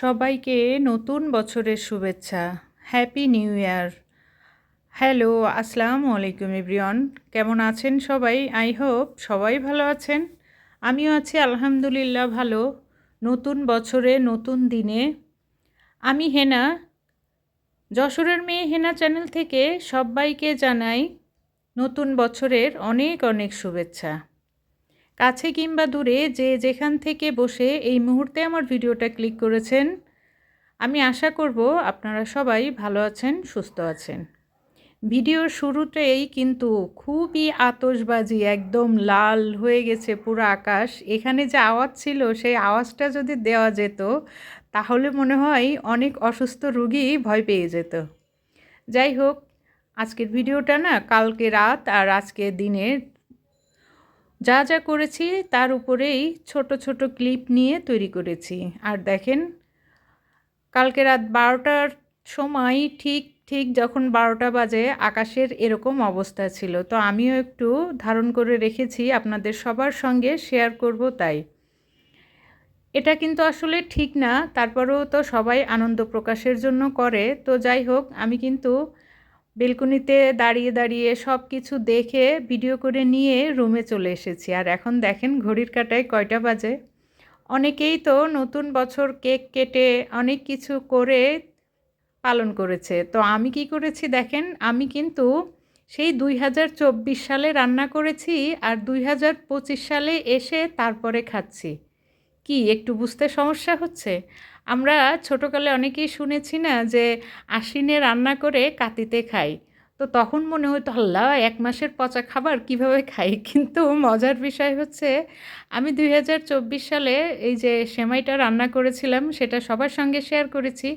সবাইকে নতুন বছরের শুভেচ্ছা। হ্যাপি নিউ ইয়ার হ্যালো আসসালামু আলাইকুম এভরিওয়ান কেমন আছেন সবাই? আই হোপ সবাই ভালো আছেন। আমিও আছি, আলহামদুলিল্লাহ, ভালো। নতুন বছরে, নতুন দিনে। আমি হেনা। যশোরের মেয়ে হেনা চ্যানেল থেকে সবাইকে জানাই নতুন বছরের অনেক অনেক শুভেচ্ছা। কাছে কিংবা দূরে যে যেখান থেকে বসে এই মুহূর্তে আমার ভিডিওটা ক্লিক করেছেন, আমি আশা করব আপনারা সবাই ভালো আছেন, সুস্থ আছেন। ভিডিওর শুরুতেই কিন্তু খুবই আতসবাজি একদম লাল হয়ে গেছে পুরো আকাশ। এখানে যে আওয়াজ ছিল, সেই আওয়াজটা যদি দেওয়া যেত, তাহলে মনে হয় অনেক অসুস্থ রুগী ভয় পেয়ে যেত। যাই হোক, আজকের ভিডিওটা না কালকে রাত আর আজকে দিনের যা যা করেছি তার উপরেই ছোট ছোট ক্লিপ নিয়ে তৈরি করেছি। আর দেখেন, কালকে রাত বারোটার সময় ঠিক ঠিক যখন বারোটা বাজে আকাশের এরকম অবস্থা ছিল। তো আমিও একটু ধারণ করে রেখেছি, আপনাদের সবার সঙ্গে শেয়ার করব তাই। এটা কিন্তু আসলে ঠিক না, তারপরেও তো সবাই আনন্দ প্রকাশের জন্য করে। তো যাই হোক, আমি কিন্তু বেলকুনিতে দাঁড়িয়ে দাঁড়িয়ে সব কিছু দেখে ভিডিও করে নিয়ে রুমে চলে এসেছি। আর এখন দেখেন ঘড়ির কাটায় কয়টা বাজে। অনেকেই তো নতুন বছর কেক কেটে অনেক কিছু করে পালন করেছে। তো আমি কি করেছি দেখেন, আমি কিন্তু সেই দুই হাজার চব্বিশ সালে রান্না করেছি আর দুই হাজার পঁচিশ সালে এসে তারপরে খাচ্ছি। কি, একটু বুঝতে সমস্যা হচ্ছে? আমরা ছোটোকালে অনেকেই শুনেছি না যে আশ্বিনে রান্না করে কাতিতে খাই। তো তখন মনে হতো, আল্লাহ, এক মাসের পচা খাবার কীভাবে খাই? কিন্তু মজার বিষয় হচ্ছে, আমি দুই হাজার চব্বিশ সালে এই যে সেমাইটা রান্না করেছিলাম, সেটা সবার সঙ্গে শেয়ার করেছি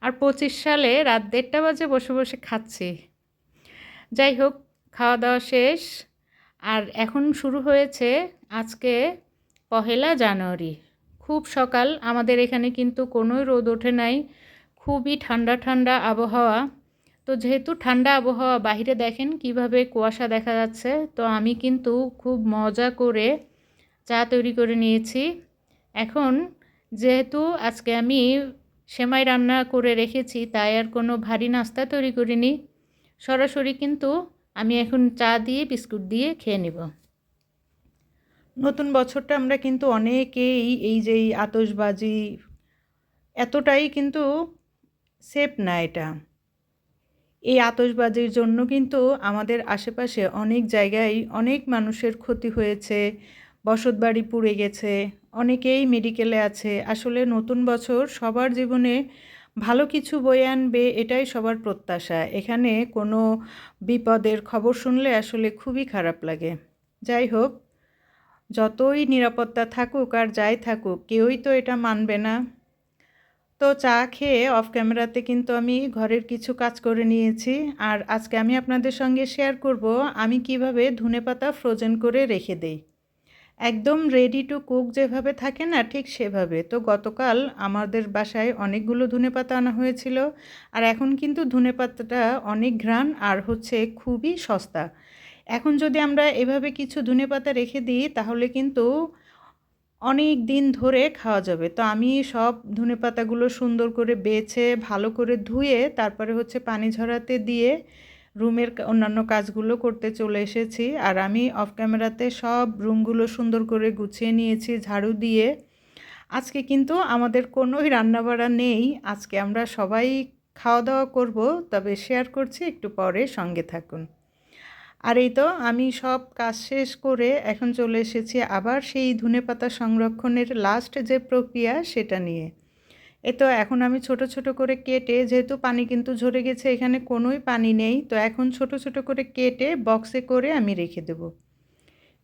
আর পঁচিশ সালে রাত দেড়টা বাজে বসে বসে খাচ্ছি। যাই হোক, খাওয়া দাওয়া শেষ। আর এখন শুরু হয়েছে আজকে পহেলা জানুয়ারি। খুব সকাল। আমাদের এখানে কিন্তু কোনোই রোদ ওঠে নাই। খুবই ঠান্ডা ঠান্ডা আবহাওয়া। তো যেহেতু ঠান্ডা আবহাওয়া বাহিরে দেখেন কীভাবে কুয়াশা দেখা যাচ্ছে। তো আমি কিন্তু খুব মজা করে চা তৈরি করে নিয়েছি। এখন যেহেতু আজকে আমি সেমাই রান্না করে রেখেছি, তাই আর কোনো ভারী নাস্তা তৈরি করিনি। সরাসরি কিন্তু আমি এখন চা দিয়ে বিস্কুট দিয়ে খেয়ে নেব। নতুন বছরটা আমরা কিন্তু অনেকেই এই যে এই আতসবাজি এতটাই কিন্তু সেফ না এটা। এই আতসবাজির জন্য কিন্তু আমাদের আশেপাশে অনেক জায়গায় অনেক মানুষের ক্ষতি হয়েছে বসতবাড়ি পুড়ে গেছে, অনেকেই মেডিকেলে আছে। আসলে নতুন বছর সবার জীবনে ভালো কিছু বয়ে আনবে এটাই সবার প্রত্যাশা। এখানে কোনো বিপদের খবর শুনলে আসলে খুবই খারাপ লাগে। যাই হোক যতই নিরাপত্তা থাকুক আর যাই থাকুক, কেউই তো এটা মানবে না। তো চা খেয়ে অফ ক্যামেরাতে কিন্তু আমি ঘরের কিছু কাজ করে নিয়েছি। আর আজকে আমি আপনাদের সঙ্গে শেয়ার করব, আমি কীভাবে ধনেপাতা ফ্রোজেন করে রেখে দেই। একদম রেডি টু কুক যেভাবে থাকে না, ঠিক সেভাবে। তো গতকাল আমাদের বাসায় অনেকগুলো ধনেপাতা আনা হয়েছিল। আর এখন কিন্তু ধনেপাতাটা অনেক ঘ্রাণ আর হচ্ছে খুবই সস্তা। এখন যদি আমরা এভাবে কিছু ধনে পাতা রেখে দিই, তাহলে কিন্তু অনেক দিন ধরে খাওয়া যাবে। তো আমি সব ধনে পাতাগুলো সুন্দর করে বেছে, ভালো করে ধুয়ে, তারপরে হচ্ছে পানি ঝরাতে দিয়ে রুমের অন্যান্য কাজগুলো করতে চলে এসেছি। আর আমি অফ ক্যামেরাতে সব রুমগুলো সুন্দর করে গুছিয়ে নিয়েছি, ঝাড়ু দিয়ে। আজকে কিন্তু আমাদের কোনোই রান্নাবাড়া নেই। আজকে আমরা সবাই খাওয়া দাওয়া করব, তবে শেয়ার করছি, একটু পরে সঙ্গে থাকুন। আর এই তো আমি সব কাজ শেষ করে এখন চলে এসেছি আবার সেই ধনে পাতা সংরক্ষণের লাস্ট যে প্রক্রিয়া সেটা নিয়ে। এ তো এখন আমি ছোট ছোট করে কেটে, যেহেতু পানি কিন্তু ঝরে গেছে, এখানে কোনোই পানি নেই, তো এখন ছোট ছোট করে কেটে বক্সে করে আমি রেখে দেব।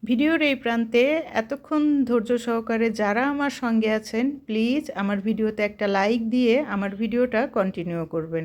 ভিডিওর এই প্রান্তে এতক্ষণ ধৈর্য সহকারে যারা আমার সঙ্গে আছেন প্লিজ আমার ভিডিওতে একটা লাইক দিয়ে আমার ভিডিওটা কন্টিনিউ করবেন।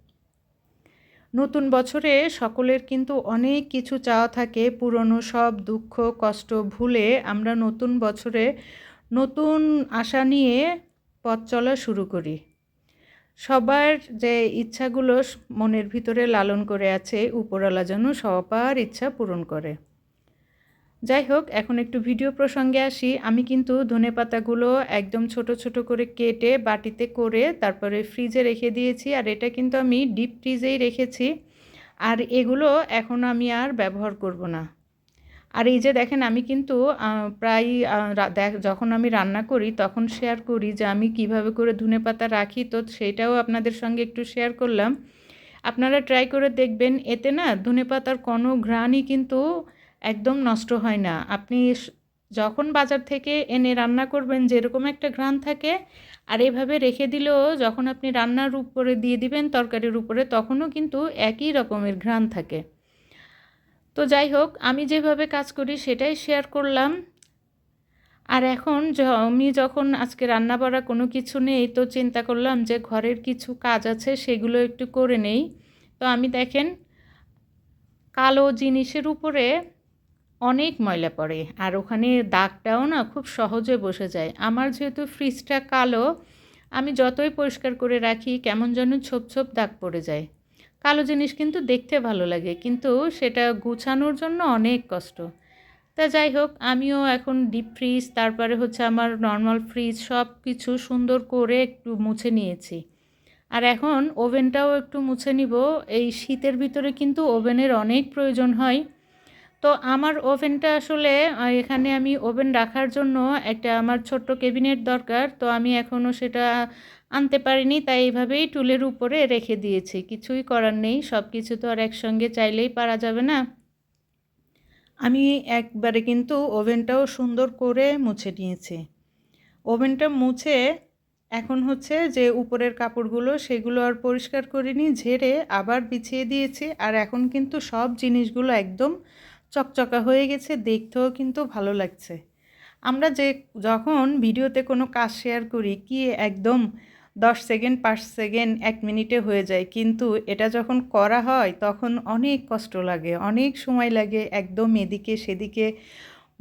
নতুন বছরে সকলের কিন্তু অনেক কিছু চাওয়া থাকে, পুরনো সব দুঃখ, কষ্ট ভুলে আমরা নতুন বছরে নতুন আশা নিয়ে পথ চলা শুরু করি। সবার যে ইচ্ছাগুলো মনের ভিতরে লালন করে আছে, উপরওয়ালা যেন সবার ইচ্ছা পূরণ করে। যাই হোক এখন একটু ভিডিও প্রসঙ্গে আসি। আমি কিন্তু ধনে পাতাগুলো একদম ছোট ছোট করে কেটে বাটিতে করে তারপরে ফ্রিজে রেখে দিয়েছি। আর এটা কিন্তু আমি ডিপ ফ্রিজেই রেখেছি। আর এগুলো এখন আমি আর ব্যবহার করব না। আর এই যে দেখেন, আমি কিন্তু প্রায় যখন আমি রান্না করি তখন শেয়ার করি যে আমি কীভাবে করে ধনে পাতা রাখি। তো সেটাও আপনাদের সঙ্গে একটু শেয়ার করলাম। আপনারা ট্রাই করে দেখবেন। এতে না ধনে পাতার কোনো ঘ্রাণই কিন্তু একদম নষ্ট হয় না। আপনি যখন বাজার থেকে এনে রান্না করবেন, যেরকম একটা ঘ্রাণ থাকে, আর এভাবে রেখে দিলেও যখন আপনি রান্নার উপরে দিয়ে দিবেন, তরকারির উপরে, তখনও কিন্তু একই রকমের ঘ্রাণ থাকে। তো যাই হোক, আমি যেভাবে কাজ করি, সেটাই শেয়ার করলাম। আর এখন আমি যখন আজকে রান্না বাড়া কোনো কিছু নেই, তো চিন্তা করলাম যে ঘরের কিছু কাজ আছে, সেগুলো একটু করে নেই। তো আমি দেখেন, কালো জিনিসের উপরে অনেক ময়লা পড়ে। আর ওখানে দাগটাও না খুব সহজে বসে যায়। আমার যেহেতু ফ্রিজটা কালো, আমি যতই পরিষ্কার করে রাখি, কেমন যেন ছোপ ছোপ দাগ পড়ে যায়। কালো জিনিস কিন্তু দেখতে ভালো লাগে, কিন্তু সেটা গুছানোর জন্য অনেক কষ্ট। তা যাই হোক, আমিও এখন ডিপ ফ্রিজ তারপরে হচ্ছে আমার নর্মাল ফ্রিজ সব কিছু সুন্দর করে একটু মুছে নিয়েছি। আর এখন ওভেনটাও একটু মুছে নিব। এই শীতের ভিতরে কিন্তু ওভেনের অনেক প্রয়োজন হয়। তো আমার ওভেনটা আসলে এখানে আমি ওভেন রাখার জন্য একটা আমার ছোট্ট কেবিনেট দরকার। তো আমি এখনও সেটা আনতে পারিনি, তাই এইভাবেই টুলের উপরে রেখে দিয়েছি। কিছুই করার নেই সব কিছু তো আর একসঙ্গে চাইলেই পারা যাবে না। আমি একবারে কিন্তু ওভেনটাও সুন্দর করে মুছে নিয়েছি। ওভেনটা মুছে এখন হচ্ছে যে উপরের কাপড়গুলো সেগুলো আর পরিষ্কার করিনি, ঝেড়ে আবার বিছিয়ে দিয়েছি। আর এখন কিন্তু সব জিনিসগুলো একদম চকচকা হয়ে গেছে, দেখতেও কিন্তু ভালো লাগছে। আমরা যে যখন ভিডিওতে কোনো কাজ শেয়ার করি, কি একদম দশ সেকেন্ড, পাঁচ সেকেন্ড, এক মিনিটে হয়ে যায়, কিন্তু এটা যখন করা হয়, তখন অনেক কষ্ট লাগে, অনেক সময় লাগে, একদম এদিকে সেদিকে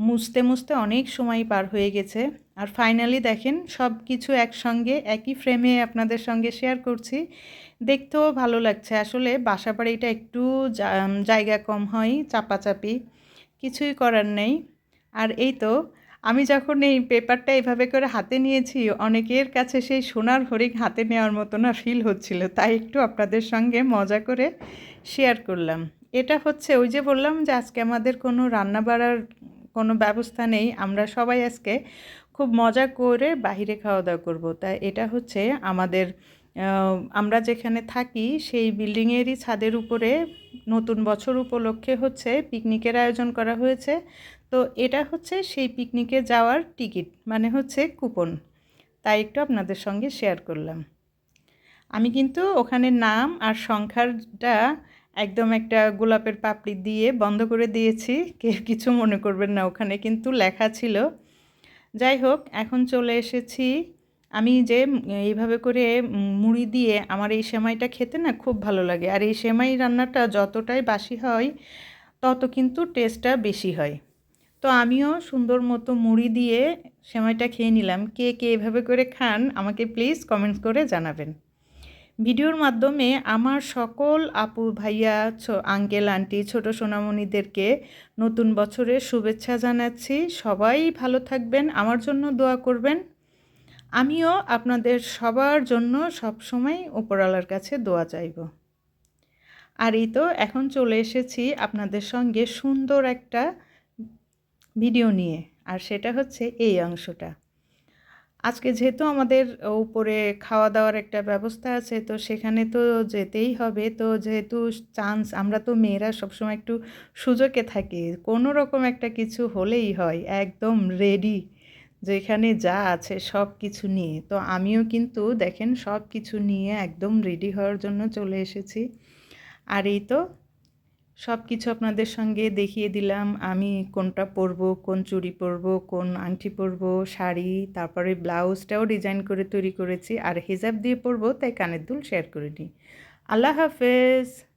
মুছতে মুছতে অনেক সময় পার হয়ে গেছে। আর ফাইনালি দেখেন সব কিছু একসঙ্গে, একই ফ্রেমে আপনাদের সঙ্গে শেয়ার করছি। দেখতেও ভালো লাগছে। আসলে বাসা বাড়িটা একটু জায়গা কম হয়, চাপাচাপি, কিছুই করার নেই। আর এই তো, আমি যখন এই পেপারটা এভাবে করে হাতে নিয়েছি, অনেকের কাছে সেই সোনার হরিণ হাতে নেওয়ার মতো না ফিল হচ্ছিল। তাই একটু আপনাদের সঙ্গে মজা করে শেয়ার করলাম। এটা হচ্ছে ওই যে বললাম যে, আজকে আমাদের কোনো রান্না বাড়ার কোনো ব্যবস্থা নেই। আমরা সবাই আজকে খুব মজা করে বাহিরে খাওয়া দাওয়া করব। তাই এটা হচ্ছে আমাদের আমরা যেখানে থাকি, সেই বিল্ডিংয়েরই ছাদের উপরে নতুন বছর উপলক্ষে হচ্ছে পিকনিকের আয়োজন করা হয়েছে। তো এটা হচ্ছে সেই পিকনিকে যাওয়ার টিকিট মানে হচ্ছে কুপন। তাই একটু আপনাদের সঙ্গে শেয়ার করলাম। আমি কিন্তু ওখানে নাম আর সংখ্যাটা একদম একটা গোলাপের পাপড়ি দিয়ে বন্ধ করে দিয়েছি। কেউ কিছু মনে করবেন না, ওখানে কিন্তু লেখা ছিল। যাই হোক, এখন চলে এসেছি আমি যে এইভাবে করে মুড়ি দিয়ে আমার এই সেমাইটা খেতে না খুব ভালো লাগে। আর এই সেমাই রান্নাটা যতটাই বাসি হয়, তত কিন্তু টেস্টটা বেশি হয়। তো আমিও সুন্দর মতো মুড়ি দিয়ে সেমাইটা খেয়ে নিলাম। কে কে এভাবে করে খান, আমাকে প্লিজ কমেন্টস করে জানাবেন। ভিডিওর মাধ্যমে আমার সকল আপু, ভাইয়া আঙ্কেল আন্টি ছোট সোনামণিদেরকে নতুন বছরের শুভেচ্ছা জানাচ্ছি। সবাই ভালো থাকবেন, আমার জন্য দোয়া করবেন। আমিও আপনাদের সবার জন্য সবসময় উপরওয়ালার কাছে দোয়া চাইব। আর এই তো এখন চলে এসেছি আপনাদের সঙ্গে সুন্দর একটা ভিডিও নিয়ে, আর সেটা হচ্ছে এই অংশটা। আজকে যেহেতু আমাদের উপরে খাওয়া দাওয়ার একটা ব্যবস্থা আছে, তো সেখানে তো যেতেই হবে। তো যেহেতু চান্স, আমরা তো মেয়েরা সবসময় একটু সুযোগে থাকি। কোনো রকম একটা কিছু হলেই হয়, একদম রেডি যেখানে যা আছে সব কিছু নিয়ে। তো আমিও কিন্তু দেখেন সব কিছু নিয়ে একদম রেডি হওয়ার জন্য চলে এসেছি। আর এই তো সব কিছু আপনাদের সঙ্গে দেখিয়ে দিলাম। আমি কোনটা পরবো, কোন চুড়ি পরবো, কোন আংটি পরবো, শাড়ি, তারপরে ব্লাউজটাও ডিজাইন করে তৈরি করেছি। আর হিজাব দিয়ে পরবো, তাই কানের দুল শেয়ার করে নিই। আল্লাহ হাফেজ।